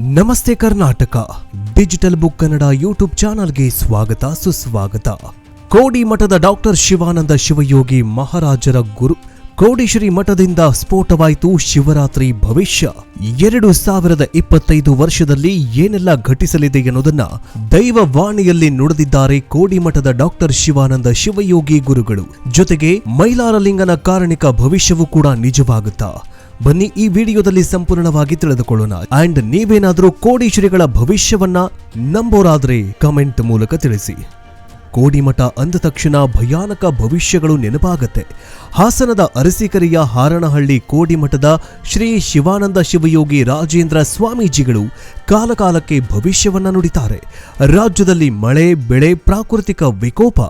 ನಮಸ್ತೆ Karnataka. Digital book Kannada YouTube ಚಾನಲ್ಗೆ ಸ್ವಾಗತ, ಸುಸ್ವಾಗತ. ಕೋಡಿ ಮಠದ ಡಾಕ್ಟರ್ ಶಿವಾನಂದ ಶಿವಯೋಗಿ ಮಹಾರಾಜರ ಗುರು. ಕೋಡಿಶ್ರೀ ಮಠದಿಂದ ಸ್ಫೋಟವಾಯಿತು ಶಿವರಾತ್ರಿ ಭವಿಷ್ಯ. ಎರಡು ಸಾವಿರದ ಇಪ್ಪತ್ತೈದು ವರ್ಷದಲ್ಲಿ ಏನೆಲ್ಲ ಘಟಿಸಲಿದೆ ಎನ್ನುವುದನ್ನ ದೈವವಾಣಿಯಲ್ಲಿ ನುಡಿದಿದ್ದಾರೆ ಕೋಡಿಮಠದ ಡಾಕ್ಟರ್ ಶಿವಾನಂದ ಶಿವಯೋಗಿ ಗುರುಗಳು. ಜೊತೆಗೆ ಮೈಲಾರಲಿಂಗನ ಕಾರಣಿಕ ಭವಿಷ್ಯವೂ ಕೂಡ ನಿಜವಾಗುತ್ತಾ. ಬನ್ನಿ ಈ ವಿಡಿಯೋದಲ್ಲಿ ಸಂಪೂರ್ಣವಾಗಿ ತಿಳಿದುಕೊಳ್ಳೋಣ. ಅಂಡ್ ನೀವೇನಾದರೂ ಕೋಡೀಶ್ವರಿಗಳ ಭವಿಷ್ಯವನ್ನ ನಂಬೋರಾದ್ರೆ ಕಮೆಂಟ್ ಮೂಲಕ ತಿಳಿಸಿ. ಕೋಡಿಮಠ ಅಂದ ತಕ್ಷಣ ಭಯಾನಕ ಭವಿಷ್ಯಗಳು ನೆನಪಾಗತ್ತೆ. ಹಾಸನದ ಅರಸಿಕರೆಯ ಹಾರನಹಳ್ಳಿ ಕೋಡಿಮಠದ ಶ್ರೀ ಶಿವಾನಂದ ಶಿವಯೋಗಿ ರಾಜೇಂದ್ರ ಸ್ವಾಮೀಜಿಗಳು ಕಾಲಕಾಲಕ್ಕೆ ಭವಿಷ್ಯವನ್ನ ನುಡಿತಾರೆ. ರಾಜ್ಯದಲ್ಲಿ ಮಳೆ, ಬೆಳೆ, ಪ್ರಾಕೃತಿಕ ವಿಕೋಪ,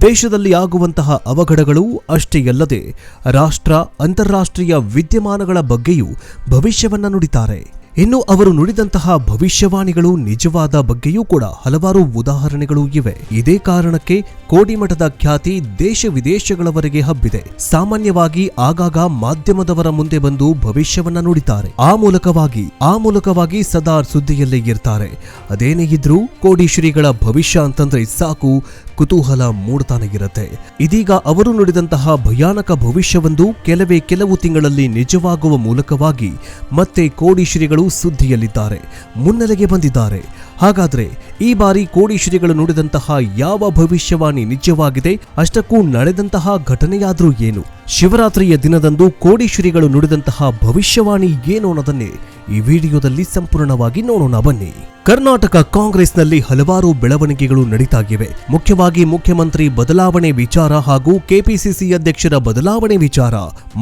ದೇಶದಲ್ಲಿ ಆಗುವಂತಹ ಅವಘಡಗಳು ಅಷ್ಟೇ ಅಲ್ಲದೆ ರಾಷ್ಟ್ರ, ಅಂತಾರಾಷ್ಟ್ರೀಯ ವಿದ್ಯಮಾನಗಳ ಬಗ್ಗೆಯೂ ಭವಿಷ್ಯವನ್ನ ನುಡಿತಾರೆ. ಇನ್ನು ಅವರು ನುಡಿದಂತಹ ಭವಿಷ್ಯವಾಣಿಗಳು ನಿಜವಾದ ಬಗ್ಗೆಯೂ ಕೂಡ ಹಲವಾರು ಉದಾಹರಣೆಗಳು ಇವೆ. ಇದೇ ಕಾರಣಕ್ಕೆ ಕೋಡಿಮಠದ ಖ್ಯಾತಿ ದೇಶ ವಿದೇಶಗಳವರೆಗೆ ಹಬ್ಬಿದೆ. ಸಾಮಾನ್ಯವಾಗಿ ಆಗಾಗ ಮಾಧ್ಯಮದವರ ಮುಂದೆ ಬಂದು ಭವಿಷ್ಯವನ್ನ ನುಡಿತಾರೆ. ಆ ಮೂಲಕವಾಗಿ ಆ ಮೂಲಕವಾಗಿ ಸದಾ ಸುದ್ದಿಯಲ್ಲೇ ಇರ್ತಾರೆ. ಅದೇನೇ ಇದ್ರೂ ಕೋಡಿ ಶ್ರೀಗಳ ಭವಿಷ್ಯ ಅಂತಂದ್ರೆ ಸಾಕು ಕುತೂಹಲ ಮೂಡ್ತಾನೆ ಇರುತ್ತೆ ಇದೀಗ ಅವರು ನುಡಿದಂತಹ ಭಯಾನಕ ಭವಿಷ್ಯವೊಂದು ಕೆಲವೇ ಕೆಲವು ತಿಂಗಳಲ್ಲಿ ನಿಜವಾಗುವ ಮೂಲಕವಾಗಿ ಮತ್ತೆ ಕೋಡಿ ಶ್ರೀಗಳು ಸುದ್ದಿಯಲ್ಲಿದ್ದಾರೆ, ಮುನ್ನೆಲೆಗೆ ಬಂದಿದ್ದಾರೆ. ಹಾಗಾದ್ರೆ ಈ ಬಾರಿ ಕೋಡಿ ಶ್ರೀಗಳು ನುಡಿದಂತಹ ಯಾವ ಭವಿಷ್ಯವಾಣಿ ನಿಜವಾಗಿದೆ, ಅಷ್ಟಕ್ಕೂ ನಡೆದಂತಹ ಘಟನೆಯಾದ್ರೂ ಏನು? ಶಿವರಾತ್ರಿಯ ದಿನದಂದು ಕೋಡಿ ಶ್ರೀಗಳು ನುಡಿದಂತಹ ಭವಿಷ್ಯವಾಣಿ ಏನು ಅನ್ನೋದನ್ನೇ ಈ ವಿಡಿಯೋದಲ್ಲಿ ಸಂಪೂರ್ಣವಾಗಿ ನೋಡೋಣ ಬನ್ನಿ. ಕರ್ನಾಟಕ ಕಾಂಗ್ರೆಸ್ನಲ್ಲಿ ಹಲವಾರು ಬೆಳವಣಿಗೆಗಳು ನಡೀತಾಗಿವೆ. ಮುಖ್ಯವಾಗಿ ಮುಖ್ಯಮಂತ್ರಿ ಬದಲಾವಣೆ ವಿಚಾರ ಹಾಗೂ ಕೆಪಿಸಿಸಿ ಅಧ್ಯಕ್ಷರ ಬದಲಾವಣೆ ವಿಚಾರ,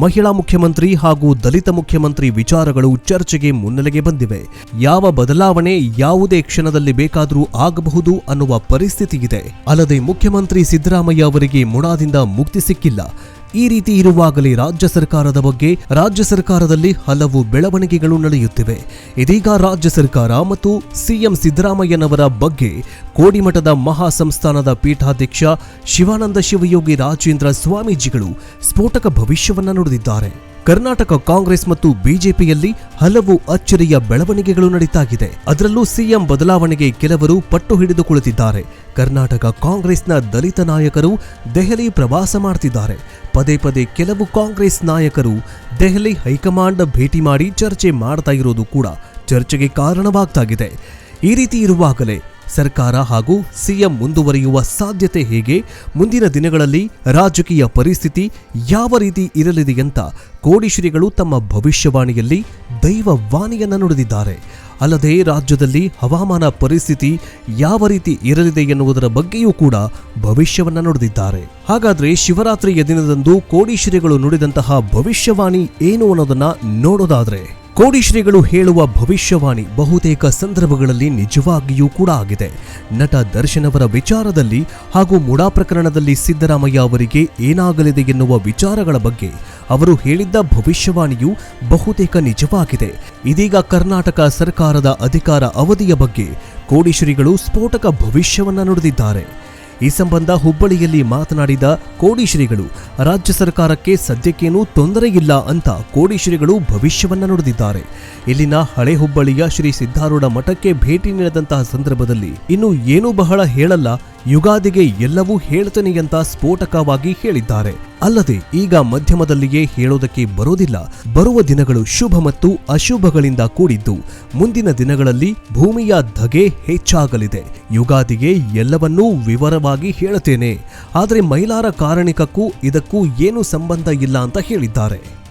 ಮಹಿಳಾ ಮುಖ್ಯಮಂತ್ರಿ ಹಾಗೂ ದಲಿತ ಮುಖ್ಯಮಂತ್ರಿ ವಿಚಾರಗಳು ಚರ್ಚೆಗೆ ಮುನ್ನೆಲೆಗೆ ಬಂದಿವೆ. ಯಾವ ಬದಲಾವಣೆ ಯಾವುದೇ ಕ್ಷಣದಲ್ಲಿ ಬೇಕಾದರೂ ಆಗಬಹುದು ಅನ್ನುವ ಪರಿಸ್ಥಿತಿ ಇದೆ. ಅಲ್ಲದೆ ಮುಖ್ಯಮಂತ್ರಿ ಸಿದ್ದರಾಮಯ್ಯ ಅವರಿಗೆ ಮುಣಾದಿಂದ ಮುಕ್ತಿ ಸಿಕ್ಕಿಲ್ಲ. ಈ ರೀತಿ ಇರುವಾಗಲೇ ರಾಜ್ಯ ಸರ್ಕಾರದ ಬಗ್ಗೆ ರಾಜ್ಯ ಸರ್ಕಾರದಲ್ಲಿ ಹಲವು ಬೆಳವಣಿಗೆಗಳು ನಡೆಯುತ್ತಿವೆ. ಇದೀಗ ರಾಜ್ಯ ಸರ್ಕಾರ ಮತ್ತು ಸಿಎಂ ಸಿದ್ದರಾಮಯ್ಯನವರ ಬಗ್ಗೆ ಕೋಡಿಮಠದ ಮಹಾ ಸಂಸ್ಥಾನದ ಪೀಠಾಧ್ಯಕ್ಷ ಶಿವಾನಂದ ಶಿವಯೋಗಿ ರಾಜೇಂದ್ರ ಸ್ವಾಮೀಜಿಗಳು ಸ್ಫೋಟಕ ಭವಿಷ್ಯವನ್ನು ನುಡಿದಿದ್ದಾರೆ. ಕರ್ನಾಟಕ ಕಾಂಗ್ರೆಸ್ ಮತ್ತು ಬಿಜೆಪಿಯಲ್ಲಿ ಹಲವು ಅಚ್ಚರಿಯ ಬೆಳವಣಿಗೆಗಳು ನಡೀತಾಗಿದೆ. ಅದರಲ್ಲೂ ಸಿಎಂ ಬದಲಾವಣೆಗೆ ಕೆಲವರು ಪಟ್ಟು ಹಿಡಿದುಕೊಳ್ಳುತ್ತಿದ್ದಾರೆ ಕರ್ನಾಟಕ ಕಾಂಗ್ರೆಸ್ನ ದಲಿತ ನಾಯಕರು ದೆಹಲಿ ಪ್ರವಾಸ ಮಾಡ್ತಿದ್ದಾರೆ. ಪದೇ ಪದೇ ಕೆಲವು ಕಾಂಗ್ರೆಸ್ ನಾಯಕರು ದೆಹಲಿ ಹೈಕಮಾಂಡ್ ಭೇಟಿ ಮಾಡಿ ಚರ್ಚೆ ಮಾಡ್ತಾ ಇರೋದು ಕೂಡ ಚರ್ಚೆಗೆ ಕಾರಣವಾಗ್ತಾಗಿದೆ. ಈ ರೀತಿ ಇರುವಾಗಲೇ ಸರ್ಕಾರ ಹಾಗೂ ಸಿಎಂ ಮುಂದುವರಿಯುವ ಸಾಧ್ಯತೆ ಹೇಗೆ? ಮುಂದಿನ ದಿನಗಳಲ್ಲಿ ರಾಜಕೀಯ ಪರಿಸ್ಥಿತಿ ಯಾವ ರೀತಿ ಇರಲಿದೆ ಅಂತ ಕೋಡಿಶ್ರೀಗಳು ತಮ್ಮ ಭವಿಷ್ಯವಾಣಿಯಲ್ಲಿ ದೈವವಾಣಿಯನ್ನು ನುಡಿದಿದ್ದಾರೆ. ಅಲ್ಲದೆ ರಾಜ್ಯದಲ್ಲಿ ಹವಾಮಾನ ಪರಿಸ್ಥಿತಿ ಯಾವ ರೀತಿ ಇರಲಿದೆ ಎನ್ನುವುದರ ಬಗ್ಗೆಯೂ ಕೂಡ ಭವಿಷ್ಯವನ್ನು ನುಡಿದಿದ್ದಾರೆ. ಹಾಗಾದ್ರೆ ಶಿವರಾತ್ರಿಯ ದಿನದಂದು ಕೋಡಿಶ್ರೀಗಳು ನುಡಿದಂತಹ ಭವಿಷ್ಯವಾಣಿ ಏನು ಅನ್ನೋದನ್ನ ನೋಡೋದಾದ್ರೆ ಕೋಡಿಶ್ರೀಗಳು ಹೇಳುವ ಭವಿಷ್ಯವಾಣಿ ಬಹುತೇಕ ಸಂದರ್ಭಗಳಲ್ಲಿ ನಿಜವಾಗಿಯೂ ಕೂಡ ಆಗಿದೆ. ನಟ ದರ್ಶನ್ ಅವರ ವಿಚಾರದಲ್ಲಿ ಹಾಗೂ ಮುಡಾ ಪ್ರಕರಣದಲ್ಲಿ ಸಿದ್ದರಾಮಯ್ಯ ಅವರಿಗೆ ಏನಾಗಲಿದೆ ಎನ್ನುವ ವಿಚಾರಗಳ ಬಗ್ಗೆ ಅವರು ಹೇಳಿದ್ದ ಭವಿಷ್ಯವಾಣಿಯು ಬಹುತೇಕ ನಿಜವಾಗಿದೆ. ಇದೀಗ ಕರ್ನಾಟಕ ಸರ್ಕಾರದ ಅಧಿಕಾರ ಅವಧಿಯ ಬಗ್ಗೆ ಕೋಡಿಶ್ರೀಗಳು ಸ್ಫೋಟಕ ಭವಿಷ್ಯವನ್ನ ನುಡಿದಿದ್ದಾರೆ. ಈ ಸಂಬಂಧ ಹುಬ್ಬಳ್ಳಿಯಲ್ಲಿ ಮಾತನಾಡಿದ ಕೋಡಿಶ್ರೀಗಳು, ರಾಜ್ಯ ಸರ್ಕಾರಕ್ಕೆ ಸದ್ಯಕ್ಕೇನೂ ತೊಂದರೆ ಇಲ್ಲ ಅಂತ ಕೋಡಿಶ್ರೀಗಳು ಭವಿಷ್ಯವನ್ನ ನುಡಿದಿದ್ದಾರೆ. ಇಲ್ಲಿನ ಹಳೆ ಹುಬ್ಬಳ್ಳಿಯ ಶ್ರೀ ಸಿದ್ಧಾರೂಢ ಮಠಕ್ಕೆ ಭೇಟಿ ನೀಡದಂತಹ ಸಂದರ್ಭದಲ್ಲಿ ಇನ್ನು ಏನೂ ಬಹಳ ಹೇಳಲ್ಲ, ಯುಗಾದಿಗೆ ಎಲ್ಲವೂ ಹೇಳ್ತನಿ ಅಂತ ಸ್ಫೋಟಕವಾಗಿ ಹೇಳಿದ್ದಾರೆ. ಅಲ್ಲದೆ ಈಗ ಮಧ್ಯಮದಲ್ಲಿಯೇ ಹೇಳೋದಕ್ಕೆ ಬರೋದಿಲ್ಲ. ಬರುವ ದಿನಗಳು ಶುಭ ಮತ್ತು ಅಶುಭಗಳಿಂದ ಕೂಡಿದ್ದು, ಮುಂದಿನ ದಿನಗಳಲ್ಲಿ ಭೂಮಿಯ ಧಗೆ ಹೆಚ್ಚಾಗಲಿದೆ. ಯುಗಾದಿಗೆ ಎಲ್ಲವನ್ನೂ ವಿವರವಾಗಿ ಹೇಳುತ್ತೇನೆ. ಆದರೆ ಮೈಲಾರ ಕಾರಣಿಕಕ್ಕೂ ಇದಕ್ಕೂ ಏನು ಸಂಬಂಧ ಇಲ್ಲ ಅಂತ ಹೇಳಿದ್ದಾರೆ.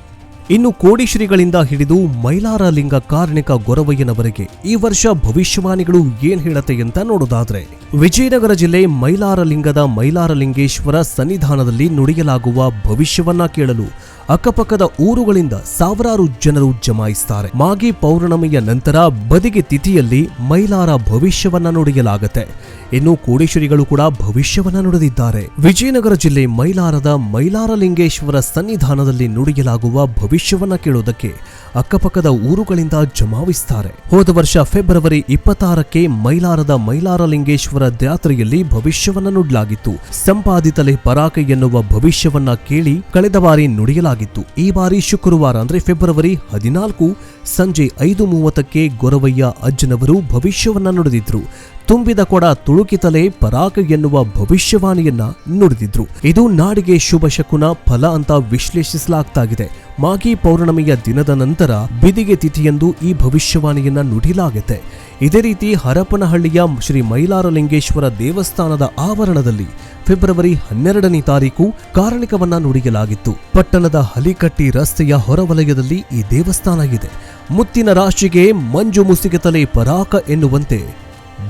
ಇನ್ನು ಕೋಡಿಶ್ರೀಗಳಿಂದ ಹಿಡಿದು ಮೈಲಾರ ಲಿಂಗ ಕಾರ್ಣಿಕ ಗೊರವಯ್ಯನವರೆಗೆ ಈ ವರ್ಷ ಭವಿಷ್ಯವಾಣಿಗಳು ಏನ್ ಹೇಳತ್ತೆ ಅಂತ ನೋಡೋದಾದ್ರೆ, ವಿಜಯನಗರ ಜಿಲ್ಲೆ ಮೈಲಾರ ಲಿಂಗದ ಮೈಲಾರಲಿಂಗೇಶ್ವರ ಸನ್ನಿಧಾನದಲ್ಲಿ ನುಡಿಯಲಾಗುವ ಭವಿಷ್ಯವನ್ನ ಕೇಳಲು ಅಕ್ಕಪಕ್ಕದ ಊರುಗಳಿಂದ ಸಾವಿರಾರು ಜನರು ಜಮಾಯಿಸುತ್ತಾರೆ ಮಾಗಿ ಪೌರ್ಣಮಿಯ ನಂತರ ಬದಿಗೆ ತಿಥಿಯಲ್ಲಿ ಮೈಲಾರ ಭವಿಷ್ಯವನ್ನ ನುಡಿಯಲಾಗುತ್ತೆ. ಇನ್ನು ಕೋಡೇಶ್ವರಿಗಳು ಕೂಡ ಭವಿಷ್ಯವನ್ನ ನುಡಿದಿದ್ದಾರೆ. ವಿಜಯನಗರ ಜಿಲ್ಲೆ ಮೈಲಾರದ ಮೈಲಾರಲಿಂಗೇಶ್ವರ ಸನ್ನಿಧಾನದಲ್ಲಿ ನುಡಿಯಲಾಗುವ ಭವಿಷ್ಯವನ್ನ ಕೇಳೋದಕ್ಕೆ ಅಕ್ಕಪಕ್ಕದ ಊರುಗಳಿಂದ ಜಮಾವಿಸುತ್ತಾರೆ ಹೋದ ವರ್ಷ ಫೆಬ್ರವರಿ ಇಪ್ಪತ್ತಾರಕ್ಕೆ ಮೈಲಾರದ ಮೈಲಾರಲಿಂಗೇಶ್ವರ ಲಿಂಗೇಶ್ವರ ಜಾತ್ರೆಯಲ್ಲಿ ಭವಿಷ್ಯವನ್ನ ನುಡಲಾಗಿತ್ತು. ಸಂಪಾದಿತಲೆ ಪರಾಕೆ ಎನ್ನುವ ಭವಿಷ್ಯವನ್ನ ಕೇಳಿ ಕಳೆದ ಬಾರಿ ನುಡಿಯಲಾಗಿತ್ತು ಈ ಬಾರಿ ಶುಕ್ರವಾರ ಅಂದ್ರೆ ಫೆಬ್ರವರಿ ಹದಿನಾಲ್ಕು ಸಂಜೆ ಐದು ಮೂವತ್ತಕ್ಕೆ ಗೊರವಯ್ಯ ಅಜ್ಜನವರು ಭವಿಷ್ಯವನ್ನ ನುಡಿದಿದ್ರು. ತುಂಬಿದ ಕೊಡ ತುಳುಕಿತಲೆ ಪರಾಕ ಎನ್ನುವ ಭವಿಷ್ಯವಾಣಿಯನ್ನ ನುಡಿದಿದ್ರು. ಇದು ನಾಡಿಗೆ ಶುಭ ಶಕುನ ಫಲ ಅಂತ ವಿಶ್ಲೇಷಿಸಲಾಗ್ತಾಗಿದೆ. ಮಾಗಿ ಪೌರ್ಣಮಿಯ ದಿನದ ನಂತರ ಬಿದಿಗೆ ತಿಥಿಯಂದು ಈ ಭವಿಷ್ಯವಾಣಿಯನ್ನು ನುಡಿಲಾಗುತ್ತೆ. ಇದೇ ರೀತಿ ಹರಪನಹಳ್ಳಿಯ ಶ್ರೀ ಮೈಲಾರಲಿಂಗೇಶ್ವರ ದೇವಸ್ಥಾನದ ಆವರಣದಲ್ಲಿ ಫೆಬ್ರವರಿ ಹನ್ನೆರಡನೇ ತಾರೀಕು ಕಾರಣಿಕವನ್ನ ನುಡಿಯಲಾಗಿತ್ತು. ಪಟ್ಟಣದ ಹಲಿಕಟ್ಟಿ ರಸ್ತೆಯ ಹೊರವಲಯದಲ್ಲಿ ಈ ದೇವಸ್ಥಾನ ಇದೆ. ಮುತ್ತಿನ ರಾಶಿಗೆ ಮಂಜು ಮುಸಿಗೆ ಪರಾಕ ಎನ್ನುವಂತೆ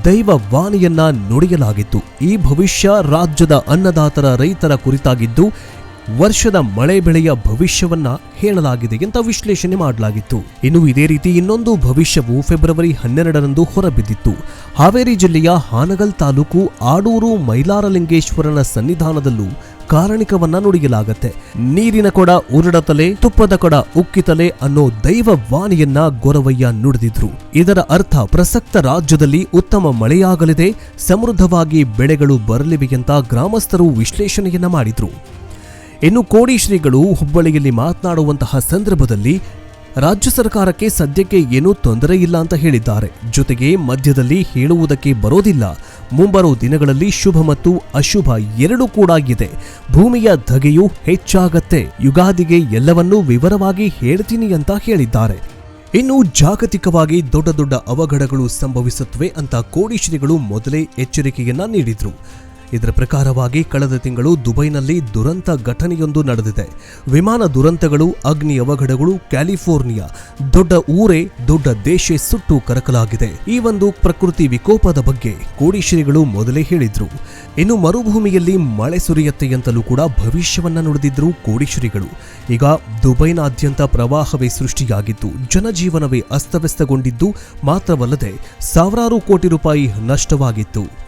ದೈವ ವಾಣಿಯನ್ನ ನುಡಿಯಲಾಗಿತ್ತು. ಈ ಭವಿಷ್ಯ ರಾಜ್ಯದ ಅನ್ನದಾತರ ರೈತರ ಕುರಿತಾಗಿದ್ದು ವರ್ಷದ ಮಳೆ ಬೆಳೆಯ ಭವಿಷ್ಯವನ್ನ ಹೇಳಲಾಗಿದೆ ಅಂತ ವಿಶ್ಲೇಷಣೆ ಮಾಡಲಾಗಿತ್ತು. ಇನ್ನು ಇದೇ ರೀತಿ ಇನ್ನೊಂದು ಭವಿಷ್ಯವು ಫೆಬ್ರವರಿ ಹನ್ನೆರಡರಂದು ಹೊರಬಿದ್ದಿತ್ತು. ಹಾವೇರಿ ಜಿಲ್ಲೆಯ ಹಾನಗಲ್ ತಾಲೂಕು ಆಡೂರು ಮೈಲಾರಲಿಂಗೇಶ್ವರನ ಸನ್ನಿಧಾನದಲ್ಲೂ ಕಾರಣಿಕವನ್ನ ನುಡಿಯಲಾಗತ್ತೆ. ನೀರಿನ ಕೊಡ ಉರುಡತಲೆ ತುಪ್ಪದ ಕೊಡ ಉಕ್ಕಿತಲೆ ಅನ್ನೋ ದೈವ ವಾಣಿಯನ್ನ ಗೊರವಯ್ಯ ನುಡಿದಿದ್ರು. ಇದರ ಅರ್ಥ ಪ್ರಸಕ್ತ ರಾಜ್ಯದಲ್ಲಿ ಉತ್ತಮ ಮಳೆಯಾಗಲಿದೆ, ಸಮೃದ್ಧವಾಗಿ ಬೆಳೆಗಳು ಬರಲಿವೆ ಅಂತ ಗ್ರಾಮಸ್ಥರು ವಿಶ್ಲೇಷಣೆಯನ್ನ ಮಾಡಿದ್ರು. ಇನ್ನು ಕೋಡಿಶ್ರೀಗಳು ಹುಬ್ಬಳ್ಳಿಯಲ್ಲಿ ಮಾತನಾಡುವಂತಹ ಸಂದರ್ಭದಲ್ಲಿ ರಾಜ್ಯ ಸರ್ಕಾರಕ್ಕೆ ಸದ್ಯಕ್ಕೆ ಏನೂ ತೊಂದರೆ ಇಲ್ಲ ಅಂತ ಹೇಳಿದ್ದಾರೆ. ಜೊತೆಗೆ ಮಧ್ಯದಲ್ಲಿ ಹೇಳುವುದಕ್ಕೆ ಬರೋದಿಲ್ಲ. ಮುಂಬರುವ ದಿನಗಳಲ್ಲಿ ಶುಭ ಮತ್ತು ಅಶುಭ ಎರಡೂ ಕೂಡ ಇದೆ ಭೂಮಿಯ ಧಗೆಯು ಹೆಚ್ಚಾಗತ್ತೆ. ಯುಗಾದಿಗೆ ಎಲ್ಲವನ್ನೂ ವಿವರವಾಗಿ ಹೇಳ್ತೀನಿ ಅಂತ ಹೇಳಿದ್ದಾರೆ. ಇನ್ನು ಜಾಗತಿಕವಾಗಿ ದೊಡ್ಡ ದೊಡ್ಡ ಅವಘಡಗಳು ಸಂಭವಿಸುತ್ತವೆ ಅಂತ ಕೋಡಿಶ್ರೀಗಳು ಮೊದಲೇ ಎಚ್ಚರಿಕೆಯನ್ನ ನೀಡಿದ್ರು. ಇದರ ಪ್ರಕಾರವಾಗಿ ಕಳೆದ ತಿಂಗಳು ದುಬೈನಲ್ಲಿ ದುರಂತ ಘಟನೆಯೊಂದು ನಡೆದಿದೆ. ವಿಮಾನ ದುರಂತಗಳು, ಅಗ್ನಿ ಅವಘಡಗಳು, ಕ್ಯಾಲಿಫೋರ್ನಿಯಾ, ದೊಡ್ಡ ಊರೇ, ದೊಡ್ಡ ದೇಶ ಸುಟ್ಟು ಕರಕಲಾಗಿದೆ. ಈ ಒಂದು ಪ್ರಕೃತಿ ವಿಕೋಪದ ಬಗ್ಗೆ ಕೋಡಿಶ್ರೀಗಳು ಮೊದಲೇ ಹೇಳಿದ್ರು. ಇನ್ನು ಮರುಭೂಮಿಯಲ್ಲಿ ಮಳೆ ಸುರಿಯತ್ತೆ ಅಂತಲೂ ಕೂಡ ಭವಿಷ್ಯವನ್ನ ನುಡಿದಿದ್ರು ಕೋಡಿಶ್ರೀಗಳು ಈಗ ದುಬೈನಾದ್ಯಂತ ಪ್ರವಾಹವೇ ಸೃಷ್ಟಿಯಾಗಿದ್ದು, ಜನಜೀವನವೇ ಅಸ್ತವ್ಯಸ್ತಗೊಂಡಿದ್ದು ಮಾತ್ರವಲ್ಲದೆ, ಸಾವಿರಾರು ಕೋಟಿ ರೂಪಾಯಿ ನಷ್ಟವಾಗಿತ್ತು.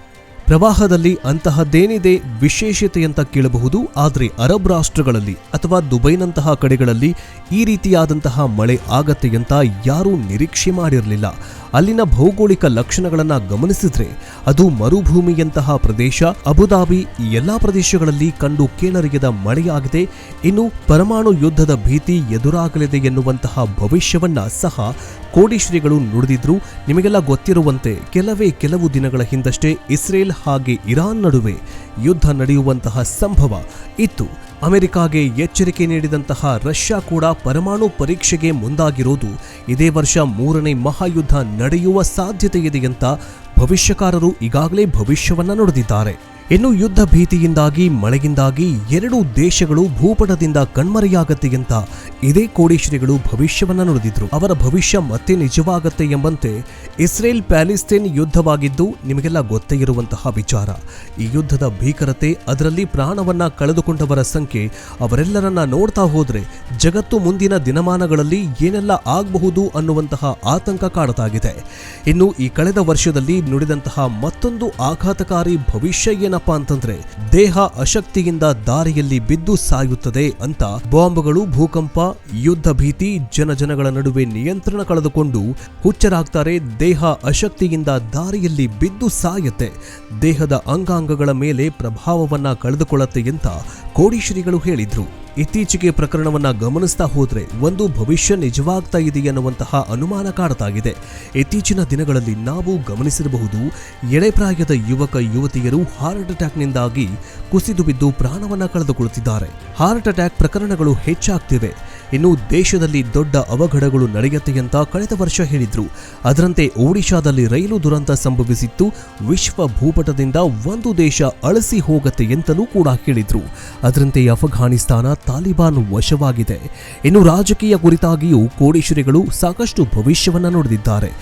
ಪ್ರವಾಹದಲ್ಲಿ ಅಂತಹದ್ದೇನಿದೆ ವಿಶೇಷತೆ ಅಂತ ಕೇಳಬಹುದು ಆದರೆ ಅರಬ್ ರಾಷ್ಟ್ರಗಳಲ್ಲಿ ಅಥವಾ ದುಬೈನಂತಹ ಕಡೆಗಳಲ್ಲಿ ಈ ರೀತಿಯಾದಂತಹ ಮಳೆ ಆಗತ್ತೆ ಅಂತ ಯಾರೂ ನಿರೀಕ್ಷೆ ಮಾಡಿರಲಿಲ್ಲ. ಅಲ್ಲಿನ ಭೌಗೋಳಿಕ ಲಕ್ಷಣಗಳನ್ನ ಗಮನಿಸಿದ್ರೆ ಅದು ಮರುಭೂಮಿಯಂತಹ ಪ್ರದೇಶ. ಅಬುದಾಬಿ ಈ ಎಲ್ಲಾ ಪ್ರದೇಶಗಳಲ್ಲಿ ಕಂಡು ಕೇಳರಿಯದ ಮಳೆಯಾಗಿದೆ. ಇನ್ನು ಪರಮಾಣು ಯುದ್ಧದ ಭೀತಿ ಎದುರಾಗಲಿದೆ ಎನ್ನುವಂತಹ ಭವಿಷ್ಯವನ್ನ ಸಹ ಕೋಡಿಶ್ರೀಗಳು ನುಡಿದಿದ್ರು. ನಿಮಗೆಲ್ಲ ಗೊತ್ತಿರುವಂತೆ ಕೆಲವೇ ಕೆಲವು ದಿನಗಳ ಹಿಂದಷ್ಟೇ ಇಸ್ರೇಲ್ ಹಾಗೆ ಇರಾನ್ ನಡುವೆ ಯುದ್ಧ ನಡೆಯುವಂತಹ ಸಂಭವ ಇತ್ತು. ಅಮೆರಿಕಾಗೆ ಎಚ್ಚರಿಕೆ ನೀಡಿದಂತಹ ರಷ್ಯಾ ಕೂಡ ಪರಮಾಣು ಪರೀಕ್ಷೆಗೆ ಮುಂದಾಗಿರೋದು ಇದೇ ವರ್ಷ ಮೂರನೇ ಮಹಾಯುದ್ಧ ನಡೆಯುವ ಸಾಧ್ಯತೆಯಿದೆ ಅಂತ ಭವಿಷ್ಯಕಾರರು ಈಗಾಗಲೇ ಭವಿಷ್ಯವನ್ನ ನುಡಿದಿದ್ದಾರೆ. ಇನ್ನು ಯುದ್ಧ ಭೀತಿಯಿಂದಾಗಿ, ಮಳೆಯಿಂದಾಗಿ ಎರಡೂ ದೇಶಗಳು ಭೂಪಟದಿಂದ ಕಣ್ಮರೆಯಾಗತ್ತೆ ಅಂತ ಇದೇ ಕೋಡೀಶ್ವರಿಗಳು ಭವಿಷ್ಯವನ್ನ ನುಡಿದಿದ್ರು. ಅವರ ಭವಿಷ್ಯ ಮತ್ತೆ ನಿಜವಾಗತ್ತೆ ಎಂಬಂತೆ ಇಸ್ರೇಲ್ ಪ್ಯಾಲಿಸ್ತೇನ್ ಯುದ್ಧವಾಗಿದ್ದು ನಿಮಗೆಲ್ಲ ಗೊತ್ತೇ ಇರುವಂತಹ ವಿಚಾರ. ಈ ಯುದ್ಧದ ಭೀಕರತೆ ಅದರಲ್ಲಿ ಪ್ರಾಣವನ್ನ ಕಳೆದುಕೊಂಡವರ ಸಂಖ್ಯೆ ಅವರೆಲ್ಲರನ್ನ ನೋಡ್ತಾ ಹೋದ್ರೆ ಜಗತ್ತು ಮುಂದಿನ ದಿನಮಾನಗಳಲ್ಲಿ ಏನೆಲ್ಲ ಆಗಬಹುದು ಅನ್ನುವಂತಹ ಆತಂಕ ಕಾಡತಾಗಿದೆ. ಇನ್ನು ಈ ಕಳೆದ ವರ್ಷದಲ್ಲಿ ನುಡಿದಂತಹ ಮತ್ತೊಂದು ಆಘಾತಕಾರಿ ಭವಿಷ್ಯ ಏನಪ್ಪಾ ಅಂತಂದ್ರೆ, ದೇಹ ಅಶಕ್ತಿಯಿಂದ ದಾರಿಯಲ್ಲಿ ಬಿದ್ದು ಸಾಯುತ್ತದೆ ಅಂತ ಬಾಂಬ್ಗಳು, ಭೂಕಂಪ, ಯುದ್ಧ ಭೀತಿ ಜನಜನಗಳ ನಡುವೆ ನಿಯಂತ್ರಣ ಕಳೆದುಕೊಂಡು ಹುಚ್ಚರಾಗ್ತಾರೆ, ದೇಹ ಅಶಕ್ತಿಯಿಂದ ದಾರಿಯಲ್ಲಿ ಬಿದ್ದು ಸಾಯುತ್ತೆ. ದೇಹದ ಅಂಗಾಂಗಗಳ ಮೇಲೆ ಪ್ರಭಾವವನ್ನ ಕಳೆದುಕೊಳ್ಳುತ್ತೆ ಅಂತ ಕೋಡಿಶ್ರೀಗಳು ಹೇಳಿದ್ರು. ಇತ್ತೀಚೆಗೆ ಪ್ರಕರಣವನ್ನ ಗಮನಿಸ್ತಾ ಹೋದ್ರೆ ಒಂದು ಭವಿಷ್ಯ ನಿಜವಾಗ್ತಾ ಇದೆ ಎನ್ನುವಂತಹ ಅನುಮಾನ ಕಾಡ್ತಾಗಿದೆ. ಇತ್ತೀಚಿನ ದಿನಗಳಲ್ಲಿ ನಾವು ಗಮನಿಸಿರಬಹುದು ಎಳೆಪ್ರಾಯದ ಯುವಕ, ಯುವತಿಯರು ಹಾರ್ಟ್ ಅಟ್ಯಾಕ್ನಿಂದಾಗಿ ಕುಸಿದು ಬಿದ್ದು ಪ್ರಾಣವನ್ನ ಕಳೆದುಕೊಳ್ಳುತ್ತಿದ್ದಾರೆ. ಹಾರ್ಟ್ ಅಟ್ಯಾಕ್ ಪ್ರಕರಣಗಳು ಹೆಚ್ಚಾಗ್ತಿವೆ. ಇನ್ನು ದೇಶದಲ್ಲಿ ದೊಡ್ಡ ಅವಘಡಗಳು ನಡೆಯುತ್ತೆ ಅಂತ ಕಳೆದ ವರ್ಷ ಹೇಳಿದ್ರು. ಅದರಂತೆ ಒಡಿಶಾದಲ್ಲಿ ರೈಲು ದುರಂತ ಸಂಭವಿಸಿತ್ತು. ವಿಶ್ವ ಭೂಪಟದಿಂದ ಒಂದು ದೇಶ ಅಳಸಿ ಹೋಗತ್ತೆ ಎಂತಲೂ ಕೂಡ ಹೇಳಿದ್ರು. ಅದರಂತೆ ಅಫ್ಘಾನಿಸ್ತಾನ ತಾಲಿಬಾನ್ ವಶವಾಗಿದೆ. ಇನ್ನು ರಾಜಕೀಯ ಕುರಿತಾಗಿಯೂ ಕೋಡೀಶ್ವರಿಗಳು ಸಾಕಷ್ಟು ಭವಿಷ್ಯವನ್ನ ನುಡಿದಿದ್ದಾರೆ.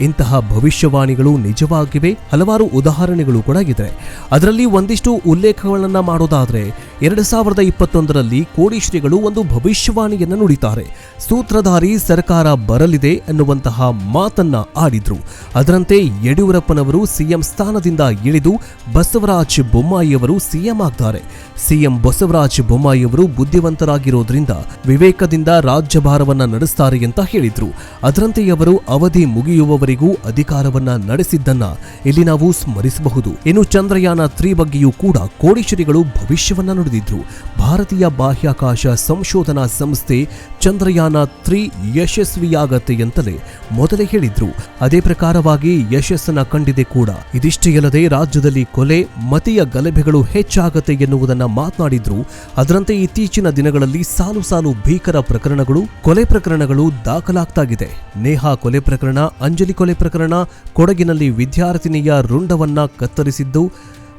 ಇಂತಹ ಭವಿಷ್ಯವಾಣಿಗಳು ನಿಜವಾಗಿವೆ. ಹಲವಾರು ಉದಾಹರಣೆಗಳು ಕೂಡ ಇದೆ ಅದರಲ್ಲಿ ಒಂದಿಷ್ಟು ಉಲ್ಲೇಖಗಳನ್ನ ಮಾಡೋದಾದ್ರೆ, ಎರಡು ಸಾವಿರದ ಇಪ್ಪತ್ತೊಂದರಲ್ಲಿ ಕೋಡಿಶ್ರೀಗಳು ಒಂದು ಭವಿಷ್ಯವಾಣಿಯನ್ನು ನುಡಿತಾರೆ. ಸೂತ್ರಧಾರಿ ಸರ್ಕಾರ ಬರಲಿದೆ ಎನ್ನುವಂತಹ ಮಾತನ್ನ ಆಡಿದ್ರು. ಅದರಂತೆ ಯಡಿಯೂರಪ್ಪನವರು ಸಿಎಂ ಸ್ಥಾನದಿಂದ ಇಳಿದು ಬಸವರಾಜ್ ಬೊಮ್ಮಾಯಿಯವರು ಸಿಎಂ ಆಗ್ತಾರೆ. ಸಿಎಂ ಬಸವರಾಜ್ ಬೊಮ್ಮಾಯಿಯವರು ಬುದ್ಧಿವಂತರಾಗಿರೋದ್ರಿಂದ ವಿವೇಕದಿಂದ ರಾಜ್ಯಭಾರವನ್ನ ನಡೆಸ್ತಾರೆ ಅಂತ ಹೇಳಿದ್ರು. ಅದರಂತೆ ಅವರು ಅವಧಿ ಮುಗಿಯುವವರೆಗೆ ಕೊನೆಯವರೆಗೂ ಅಧಿಕಾರವನ್ನ ನಡೆಸಿದ್ದನ್ನ ಇಲ್ಲಿ ನಾವು ಸ್ಮರಿಸಬಹುದು. ಇನ್ನು ಚಂದ್ರಯಾನ ತ್ರೀ ಬಗ್ಗೆಯೂ ಕೂಡ ಕೋಡಿಶ್ರೀಗಳು ಭವಿಷ್ಯವನ್ನ ನುಡಿದಿದ್ರು. ಭಾರತೀಯ ಬಾಹ್ಯಾಕಾಶ ಸಂಶೋಧನಾ ಸಂಸ್ಥೆ ಚಂದ್ರಯಾನ ತ್ರೀ ಯಶಸ್ವಿಯಾಗತ್ತೆ ಅಂತಲೇ ಮೊದಲೇ ಹೇಳಿದ್ರು. ಅದೇ ಪ್ರಕಾರವಾಗಿ ಯಶಸ್ಸನ್ನ ಕಂಡಿದೆ ಕೂಡ. ಇದಿಷ್ಟೇ ಅಲ್ಲದೆ ರಾಜ್ಯದಲ್ಲಿ ಕೊಲೆ, ಮತೀಯ ಗಲಭೆಗಳು ಹೆಚ್ಚಾಗತ್ತೆ ಎನ್ನುವುದನ್ನ ಮಾತನಾಡಿದ್ರು. ಅದರಂತೆ ಇತ್ತೀಚಿನ ದಿನಗಳಲ್ಲಿ ಸಾಲು ಸಾಲು ಭೀಕರ ಪ್ರಕರಣಗಳು, ಕೊಲೆ ಪ್ರಕರಣಗಳು ದಾಖಲಾಗ್ತಾಗಿದೆ. ನೇಹಾ ಕೊಲೆ ಪ್ರಕರಣ ಅಂಜಲಿ ಕೊಲೆ ಪ್ರಕರಣ ಕೊಡಗಿನಲ್ಲಿ ವಿದ್ಯಾರ್ಥಿನಿಯ ರುಂಡವನ್ನ ಕತ್ತರಿಸಿದ್ದು,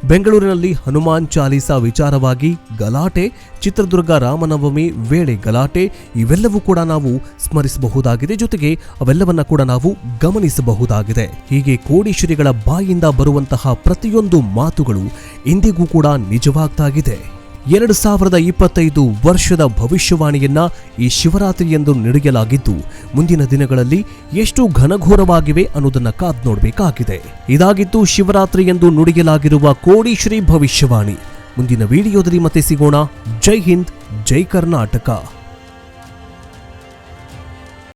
ಬೆಂಗಳೂರಿನಲ್ಲಿ ಹನುಮಾನ್ ಚಾಲೀಸಾ ವಿಚಾರವಾಗಿ ಗಲಾಟೆ, ಚಿತ್ರದುರ್ಗ ರಾಮನವಮಿ ವೇಳೆ ಗಲಾಟೆ, ಇವೆಲ್ಲವೂ ಕೂಡ ನಾವು ಸ್ಮರಿಸಬಹುದಾಗಿದೆ. ಜೊತೆಗೆ ಅವೆಲ್ಲವನ್ನ ಕೂಡ ನಾವು ಗಮನಿಸಬಹುದಾಗಿದೆ. ಹೀಗೆ ಕೋಡೀಶ್ವರಿಗಳ ಬಾಯಿಂದ ಬರುವಂತಹ ಪ್ರತಿಯೊಂದು ಮಾತುಗಳು ಇಂದಿಗೂ ಕೂಡ ನಿಜವಾಗ್ತಾಗಿದೆ. ಎರಡು ಸಾವಿರದ ಇಪ್ಪತ್ತೈದು ವರ್ಷದ ಭವಿಷ್ಯವಾಣಿಯನ್ನ ಈ ಶಿವರಾತ್ರಿಯೆಂದು ನಡೆಯಲಾಗಿದ್ದು ಮುಂದಿನ ದಿನಗಳಲ್ಲಿ ಎಷ್ಟು ಘನಘೋರವಾಗಿವೆ ಅನ್ನೋದನ್ನ ಕಾದ್ ನೋಡಬೇಕಾಗಿದೆ. ಇದಾಗಿತ್ತು ಶಿವರಾತ್ರಿ ಎಂದು ನುಡಿಯಲಾಗಿರುವ ಕೋಡಿಶ್ರೀ ಭವಿಷ್ಯವಾಣಿ. ಮುಂದಿನ ವಿಡಿಯೋದಲ್ಲಿ ಮತ್ತೆ ಸಿಗೋಣ. ಜೈ ಹಿಂದ್, ಜೈ ಕರ್ನಾಟಕ.